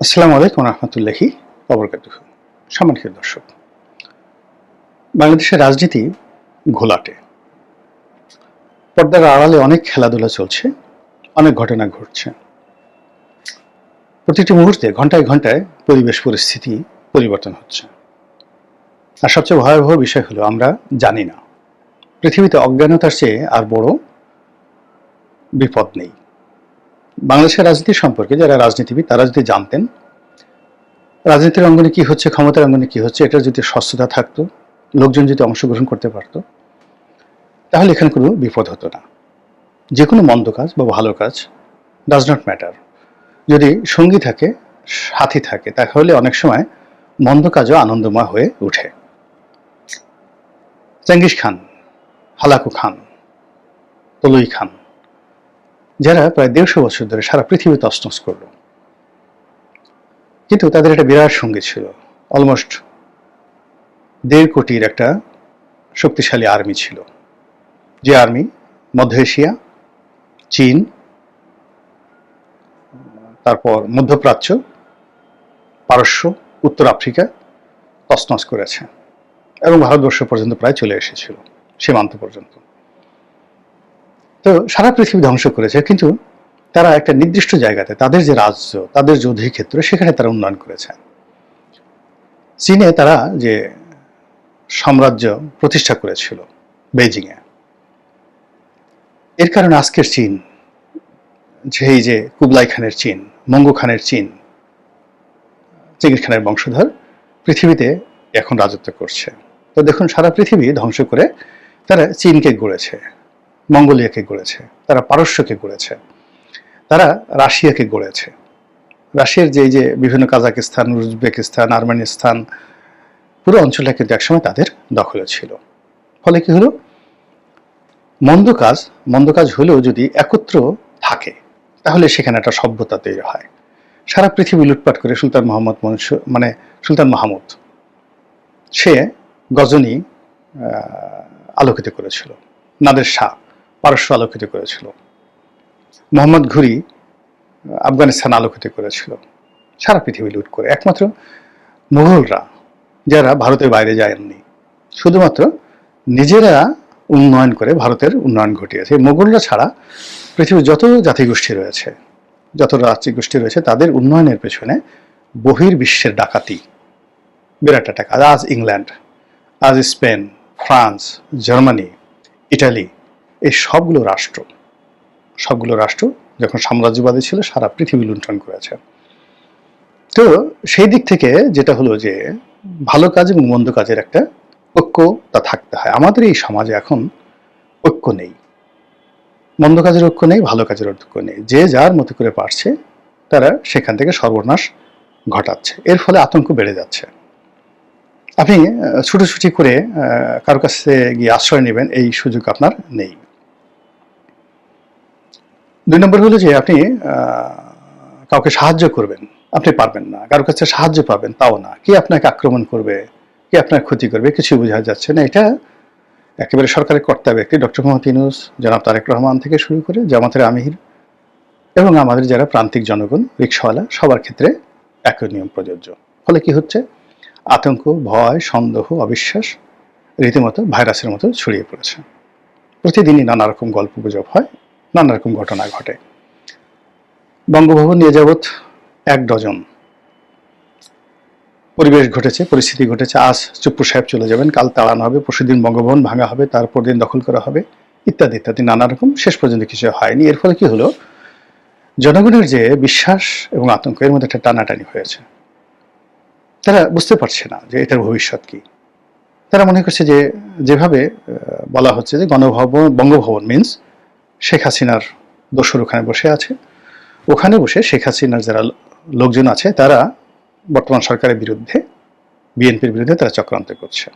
আসসালামু আলাইকুম রহমতুল্লাহি অবরকাত সম্মানিত দর্শক, বাংলাদেশের রাজনীতি ঘোলাটে। পর্দার আড়ালে অনেক খেলাধুলা চলছে, অনেক ঘটনা ঘটছে। প্রতিটি মুহূর্তে, ঘন্টায় ঘন্টায় পরিবেশ পরিস্থিতি পরিবর্তন হচ্ছে। আর সবচেয়ে ভয়াবহ বিষয় হলো, আমরা জানি না। পৃথিবীতে অজ্ঞানতার চেয়ে আর বড় বিপদ নেই। বাংলাদেশের রাজনীতি সম্পর্কে যারা রাজনীতিবিদ, তারা যদি জানতেন, রাজনীতির অঙ্গনে কি হচ্ছে, ক্ষমতার অঙ্গনে কি হচ্ছে এটা যদি স্বচ্ছতা থাকতো, লোকজন যদি অংশগ্রহণ করতে পারতো, তাহলে এখানে কোনো বিপদ হতো না। যে কোনো মন্দ কাজ বা ভালো কাজ ডাজ নট ম্যাটার যদি সঙ্গী থাকে, সাথী থাকে, তাহলে অনেক সময় মন্দ কাজও আনন্দময় হয়ে ওঠে। চেঙ্গিস খান, হালাকু খান, তলুই খান যারা প্রায় দেড়শো বছর ধরে সারা পৃথিবী তসনস করল। কিন্তু তাদের একটা বিরাট সঙ্গী ছিল, অলমোস্ট দেড় কোটির একটা শক্তিশালী আর্মি ছিল। যে আর্মি মধ্য এশিয়া, চীন, তারপর মধ্যপ্রাচ্য, পারস্য, উত্তর আফ্রিকা তসনস করেছে এবং ভারতবর্ষ পর্যন্ত প্রায় চলে এসেছিল, সীমান্ত পর্যন্ত। তো সারা পৃথিবী ধ্বংস করেছে, কিন্তু তারা একটা নির্দিষ্ট জায়গাতে, তাদের যে রাজ্য, তাদের যে অধিক্ষেত্র, সেখানে তারা উন্নয়ন করেছে। চীনে তারা যে সাম্রাজ্য প্রতিষ্ঠা করেছিল বেজিংয়ে এর কারণে আজকের চীন, সেই যে কুবলাই খানের চীন, মঙ্গু খানের চীন চেঙ্গিস খানের বংশধর, পৃথিবীতে এখন রাজত্ব করছে। তো দেখুন, সারা পৃথিবী ধ্বংস করে তারা চীনকে গড়েছে। মঙ্গোলিয়াকে গড়েছে, তারা পারস্যকে গড়েছে, তারা রাশিয়াকে গড়েছে। রাশিয়ার যে যে বিভিন্ন কাজাকিস্তান, উজবেকিস্তান, আর্মেনিস্তান, পুরো অঞ্চলটা কিন্তু একসময় তাদের দখলে ছিল। ফলে কি হলো? মন্দ কাজ মন্দ কাজ হলেও যদি একত্র থাকে, তাহলে সেখানে একটা সভ্যতা তৈরি হয়। সারা পৃথিবী লুটপাট করে সুলতান মোহাম্মদ মনসু মানে সুলতান মাহমুদ, সে গজনী আলোকিত করেছিল, নাদের শাহ পারস্য আলোকিত করেছিল। মোহাম্মদ ঘুরি আফগানিস্তান আলোকিত করেছিল। সারা পৃথিবী লুট করে। একমাত্র মুঘলরা, যারা ভারতের বাইরে যায়নি। শুধুমাত্র নিজেরা উন্নয়ন করে ভারতের উন্নয়ন ঘটিয়েছে। মোগলরা ছাড়া পৃথিবীর যত জাতিগোষ্ঠী রয়েছে, যত জাতিগোষ্ঠী রয়েছে, তাদের উন্নয়নের পেছনে বহির বিশ্বের ডাকাতি বিরাট টাকা আজ ইংল্যান্ড, আজ স্পেন, ফ্রান্স, জার্মানি, ইটালি এই সবগুলো রাষ্ট্র সবগুলো রাষ্ট্র যখন সাম্রাজ্যবাদী ছিল, সারা পৃথিবী লুণ্ঠন করেছে। তো সেই দিক থেকে যেটা হলো যে, ভালো কাজ এবং মন্দ কাজের একটা ঐক্য তা থাকতে হয়। আমাদের এই সমাজে এখন ঐক্য নেই। মন্দ কাজের ঐক্য নেই, ভালো কাজের ঐক্য নেই। যে যার মতো করে পারছে, তারা সেখান থেকে সর্বনাশ ঘটাচ্ছে। এর ফলে আতঙ্ক বেড়ে যাচ্ছে। আপনি ছুটোছুটি করে কারও কাছে গিয়ে আশ্রয় নেবেন, এই সুযোগ আপনার নেই। দুই নম্বর হলো যে আপনি কাউকে সাহায্য করবেন, আপনি পারবেন না কারোর কাছে সাহায্য পাবেন তাও না। কে আপনাকে আক্রমণ করবে, কে আপনার ক্ষতি করবে কিছু বোঝা যাচ্ছে না। এটা একেবারে সরকারের কর্তা ব্যক্তি, ডক্টর মোহাম্মদ ইনুস জনাব তারেক রহমান থেকে শুরু করে জামাতের আমির এবং আমাদের যারা প্রান্তিক জনগণ, রিক্সাওয়ালা, সবার ক্ষেত্রে একই নিয়ম প্রযোজ্য। ফলে কি হচ্ছে? আতঙ্ক, ভয়, সন্দেহ, অবিশ্বাস রীতিমতো ভাইরাসের মতো ছড়িয়ে পড়েছে। প্রতিদিনই নানা রকম গল্প গুজব হয়। নানা রকম ঘটনা ঘটে। বঙ্গভবন নিয়ে যাবৎ এক ডজন। পরিবেশ ঘটেছে, পরিস্থিতি ঘটেছে, আজ চুপ্পু সাহেব চলে যাবেন, কাল তাড়ানো হবে, পরশুদিন বঙ্গভবন ভাঙা হবে, তারপর দিন দখল করা হবে, ইত্যাদি ইত্যাদি নানা রকম শেষ পর্যন্ত কিছু হয়নি। এর ফলে কি হলো? জনগণের যে বিশ্বাস এবং আতঙ্ক, এর মধ্যে একটা টানাটানি হয়েছে। তারা বুঝতে পারছে না যে এটার ভবিষ্যৎ কি। তারা মনে করছে যে, যেভাবে বলা হচ্ছে যে গণভবন, বঙ্গভবন মিন্স শেখ হাসিনার দোসর ওখানে বসে আছে। ওখানে বসে শেখ হাসিনার যারা লোকজন আছে, তারা বর্তমান সরকারের বিরুদ্ধে, বিএনপির বিরুদ্ধে তারা চক্রান্ত করছে।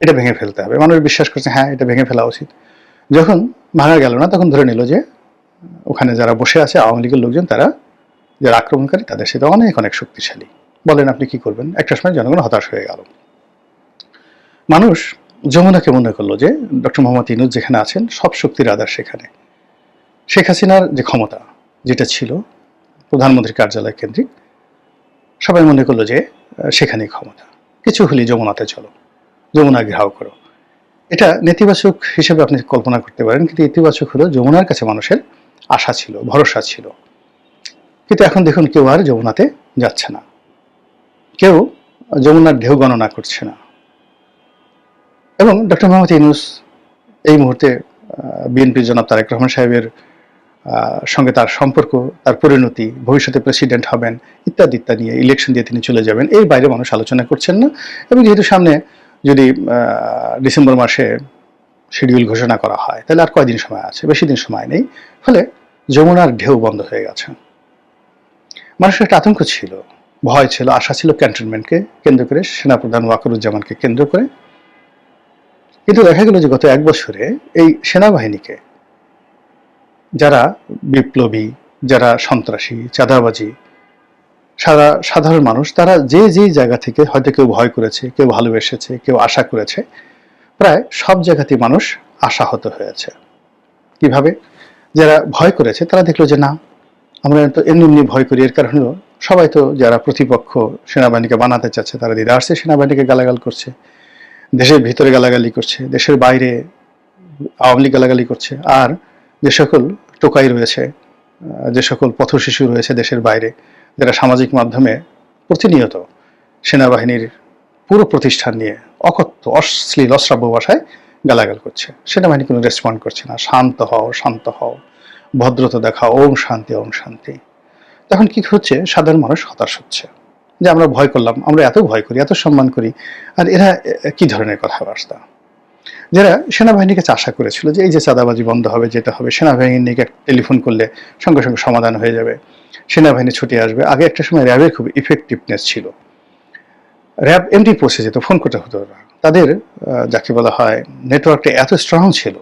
এটা ভেঙে ফেলতে হবে। মানুষ বিশ্বাস করছে হ্যাঁ এটা ভেঙে ফেলা উচিত। যখন ভাঙা গেল না, তখন ধরে নিল যে, ওখানে যারা বসে আছে, আওয়ামী লীগের লোকজন, তারা যারা আক্রমণকারী, তাদের সাথে অনেক অনেক শক্তিশালী। বলেন আপনি কি করবেন? একটা সময় জনগণ হতাশ হয়ে গেল। মানুষ যমুনাকে মনে করল যে ডক্টর মোহাম্মদ ইনুজ যেখানে আছেন, সব শক্তির আধার সেখানে। শেখ হাসিনার যে ক্ষমতা, যেটা ছিল প্রধানমন্ত্রীর কার্যালয় কেন্দ্রিক, সবাই মনে করল যে সেখানেই ক্ষমতা। কিছু হলে যমুনাতে চলো, যমুনা ঘেরাও করো। এটা নেতিবাচক হিসেবে আপনি কল্পনা করতে পারেন, কিন্তু ইতিবাচক হলো যমুনার কাছে মানুষের আশা ছিল, ভরসা ছিল। কিন্তু এখন দেখুন কেউ আর যমুনাতে যাচ্ছে না। কেউ যমুনার ঢেউ গণনা করছে না। এবং ডক্টর মোহাম্মদ ইউনুস এই মুহূর্তে বিএনপির জনাব তারেক রহমান সাহেবের সঙ্গে তার সম্পর্ক, তার পরিণতি, ভবিষ্যতে প্রেসিডেন্ট হবেন ইত্যাদি ইত্যাদি নিয়ে ইলেকশন দিয়ে তিনি চলে যাবেন, এর বাইরে মানুষ আলোচনা করছেন না। এবং যেহেতু সামনে যদি ডিসেম্বর মাসে শিডিউল ঘোষণা করা হয়, তাহলে আর কয়দিন সময় আছে? বেশি দিন সময় নেই। ফলে যমুনার ঢেউ বন্ধ হয়ে গেছে। মানুষের একটা আতঙ্ক ছিল, ভয় ছিল, আশা ছিল ক্যান্টনমেন্টকে কেন্দ্র করে, সেনাপ্রধান ওয়াকরুজ্জামানকে কেন্দ্র করে। কিন্তু দেখা গেল যে গত এক বছরে এই সেনাবাহিনীকে যারা বিপ্লবী, যারা সন্ত্রাসী, চাঁদাবাজি, সারা সাধারণ মানুষ, তারা যে যে জায়গা থেকে হয়তো কেউ ভয় করেছে, কেউ ভালোবেসেছে, কেউ আশা করেছে, প্রায় সব জায়গাতেই মানুষ আশাহত হয়েছে। কীভাবে? যারা ভয় করেছে, তারা দেখল যে না, আমরা তো এমনি এমনি ভয় করি, এর কারণ সবাই তো যারা প্রতিপক্ষ সেনাবাহিনীকে বানাতে চাচ্ছে, তারা দিদা আসছে সেনাবাহিনীকে গালাগাল করছে। দেশের ভিতরে গালাগালি করছে, দেশের বাইরে আওয়ামী লীগ গালাগালি করছে, আর যে সকল টোকাই রয়েছে যে সকল পথশিশু রয়েছে দেশের বাইরে, যারা সামাজিক মাধ্যমে প্রতিনিয়ত সেনাবাহিনীর পুরো প্রতিষ্ঠান নিয়ে অকথ্য, অশ্লীল, অশ্রাব্য ভাষায় গালাগাল করছে, সেনাবাহিনী কোনো রেসপন্ড করছে না। শান্ত হও শান্ত হও, ভদ্রতা দেখাও, ওম শান্তি ওম শান্তি। তখন কি হচ্ছে? সাধারণ মানুষ হতাশ হচ্ছে। যে আমরা ভয় করলাম, আমরা এত ভয় করি, এত সম্মান করি। আর এরা কি ধরনের কথাবার্তা? যারা সেনাবাহিনীকে আশা করেছিল যে এই যে চাঁদাবাজি বন্ধ হবে, যেটা হবে সেনাবাহিনীকে টেলিফোন করলে সঙ্গে সঙ্গে সমাধান হয়ে যাবে। সেনাবাহিনী ছুটে আসবে। আগে একটা সময় র্যাবের খুব ইফেক্টিভনেস ছিল। র্যাব এমডি পৌঁছে যেত ফোন করতে হতো না তাদের যাকে বলা হয় নেটওয়ার্কটা এত স্ট্রং ছিল।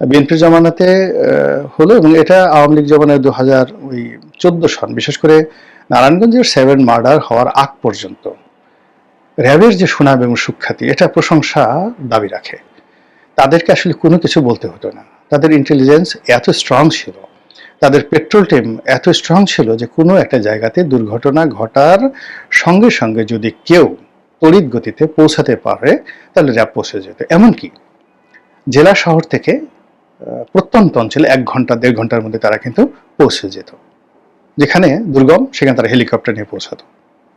বিএনপির জমানাতে হলো এবং এটা আওয়ামী লীগ জমানায় দু হাজার ওই চোদ্দ সন, বিশেষ করে নারায়ণগঞ্জের সেভেন মার্ডার হওয়ার আগ পর্যন্ত র্যাবের যে সুনাম এবং সুখ্যাতি, এটা প্রশংসা দাবি রাখে। তাদেরকে আসলে কোনো কিছু বলতে হতো না। তাদের ইন্টেলিজেন্স এত স্ট্রং ছিল, তাদের পেট্রোল টিম এত স্ট্রং ছিল যে কোনো একটা জায়গাতে দুর্ঘটনা ঘটার সঙ্গে সঙ্গে যদি কেউ তড়িৎ গতিতে পৌঁছাতে পারে, তাহলে র্যাব পৌঁছে যেত। এমনকি জেলা শহর থেকে প্রত্যন্ত অঞ্চলে এক ঘণ্টা, দেড় ঘণ্টার মধ্যে তারা কিন্তু পৌঁছে যেত। যেখানে দুর্গম, সেখানে তারা হেলিকপ্টার নিয়ে পৌঁছাতো।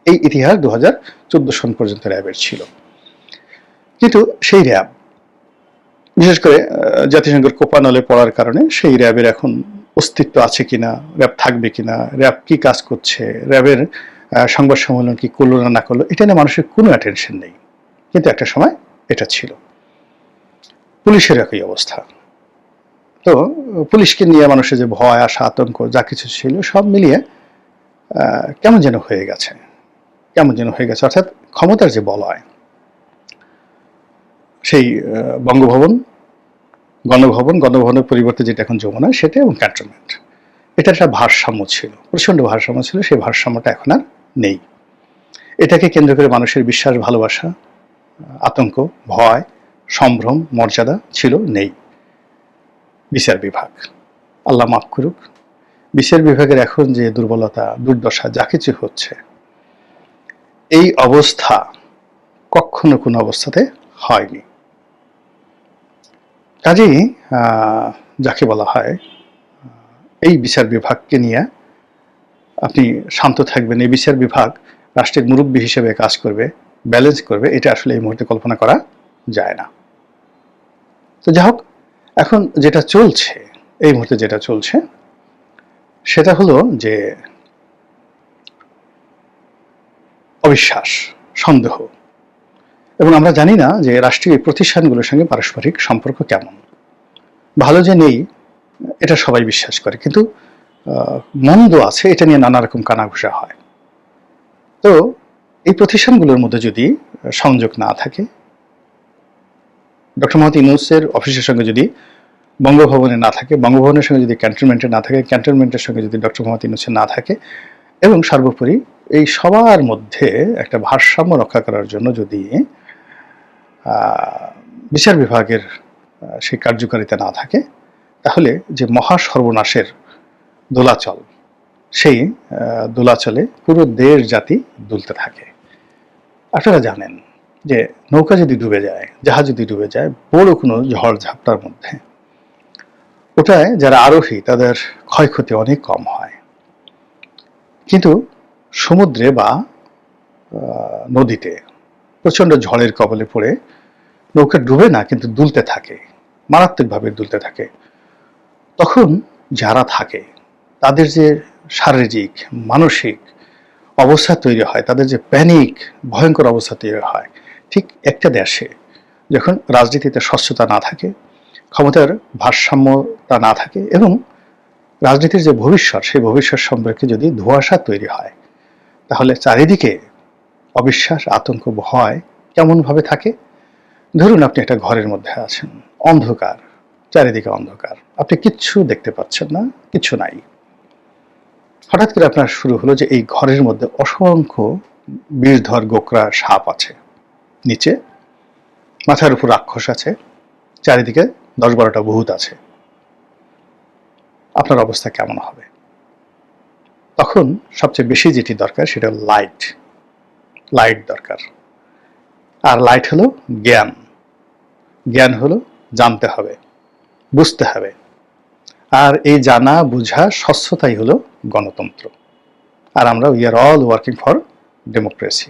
এই ইতিহাস দু হাজার চোদ্দ সন পর্যন্ত র্যাবের ছিল। কিন্তু সেই র্যাব, বিশেষ করে জাতিসংঘের কোপানলে পড়ার কারণে সেই র্যাবের এখন অস্তিত্ব আছে কিনা, র্যাব থাকবে কিনা, র্যাব কি কাজ করছে, র্যাবের সংবাদ সম্মেলন কি করল না না করল, এটা নিয়ে মানুষের কোনো অ্যাটেনশন নেই। কিন্তু একটা সময় এটা ছিল। পুলিশের একই অবস্থা। তো পুলিশকে নিয়ে মানুষের যে ভয়, আশা, আতঙ্ক, যা কিছু ছিল, সব মিলিয়ে কেমন যেন হয়ে গেছে। কেমন যেন হয়ে গেছে। অর্থাৎ ক্ষমতার যে বলয়, সেই বঙ্গভবন, গণভবন, গণভবনের পরিবর্তে যেটা এখন যমুনা, সেটা এবং ক্যান্টনমেন্ট। এটা একটা ভারসাম্য ছিল, প্রচণ্ড ভারসাম্য ছিল, সেই ভারসাম্যটা এখন আর নেই। এটাকে কেন্দ্র করে মানুষের বিশ্বাস, ভালোবাসা, আতঙ্ক, ভয়, সম্ভ্রম, মর্যাদা ছিল, নেই। বিচার বিভাগ। আল্লাহ মাফ করুক। বিচার বিভাগের এখন যে দুর্বলতা, দুর্দশা, যা কিছু হচ্ছে, এই অবস্থা কখনো কোনো অবস্থাতে হয়নি। কাজেই যাকে বলা হয়, এই বিচার বিভাগকে নিয়ে আপনি শান্ত থাকবেন। এই বিচার বিভাগ রাষ্ট্রের মুরব্বী হিসেবে কাজ করবে ব্যালেন্স করবে, এটা আসলে এই মুহূর্তে কল্পনা করা যায় না। তো যাই হোক এখন যেটা চলছে, এই মুহূর্তে যেটা চলছে, সেটা হলো যে অবিশ্বাস, সন্দেহ। এবং আমরা জানি না যে রাষ্ট্রীয় প্রতিষ্ঠানগুলোর সঙ্গে পারস্পরিক সম্পর্ক কেমন। ভালো যে নেই, এটা সবাই বিশ্বাস করে। কিন্তু মন্দ আছে, এটা নিয়ে নানা রকম কানাঘুষা হয়। তো, এই প্রতিষ্ঠানগুলোর মধ্যে যদি সংযোগ না থাকে ডক্টর মোহাম্মদ ইউনুসের অফিসের সঙ্গে যদি বঙ্গভবনে না থাকে, বঙ্গভবনের সঙ্গে যদি ক্যান্টনমেন্টে না থাকে, ক্যান্টনমেন্টের সঙ্গে যদি ডক্টর মোহাম্মদ ইউনুসের না থাকে এবং সর্বোপরি এই সবার মধ্যে একটা ভারসাম্য রক্ষা করার জন্য যদি বিচার বিভাগের সেই কার্যকারিতা না থাকে, তাহলে যে মহা সর্বনাশের দোলাচল, সেই দোলাচলে পুরো দেশ জাতি দুলতে থাকে। আপনারা জানেন যে নৌকা যদি ডুবে যায়, জাহাজ যদি ডুবে যায়, বড় কোনো ঝড় ঝাপটার মধ্যে। ওটায় যারা আরোহী, তাদের ক্ষয়ক্ষতি অনেক কম হয়। কিন্তু সমুদ্রে বা নদীতে প্রচণ্ড ঝড়ের কবলে পড়ে নৌকা ডুবে না, কিন্তু দুলতে থাকে, মারাত্মকভাবে দুলতে থাকে। তখন যারা থাকে, তাদের যে শারীরিক, মানসিক অবস্থা তৈরি হয়, তাদের যে প্যানিক, ভয়ঙ্কর অবস্থা তৈরি হয় ঠিক একটা দেশে যখন রাজনীতিতে স্বচ্ছতা না থাকে, ক্ষমতার ভারসাম্যতা না থাকে এবং রাজনীতির যে ভবিষ্যৎ, সেই ভবিষ্যৎ সম্পর্কে যদি ধোঁয়াশা তৈরি হয়, তাহলে চারিদিকে অবিশ্বাস, আতঙ্ক, ভয় কেমনভাবে থাকে? ধরুন আপনি একটা ঘরের মধ্যে আছেন, অন্ধকার, চারিদিকে অন্ধকার। আপনি কিচ্ছু দেখতে পাচ্ছেন না, কিছু নাই। হঠাৎ করে আপনার শুরু হলো যে এই ঘরের মধ্যে অসংখ্য বিষধর গোকরা সাপ আছে। নিচে, মাথার উপর রাক্ষস আছে, চারিদিকে দশ বারোটা ভূত আছে। আপনার অবস্থা কেমন হবে? তখন সবচেয়ে বেশি যেটি দরকার সেটা লাইট লাইট দরকার। আর লাইট হলো জ্ঞান। জ্ঞান হলো জানতে হবে, বুঝতে হবে। আর এই জানা, বুঝা, স্বচ্ছতাই হলো গণতন্ত্র। আর আমরা we are all working for democracy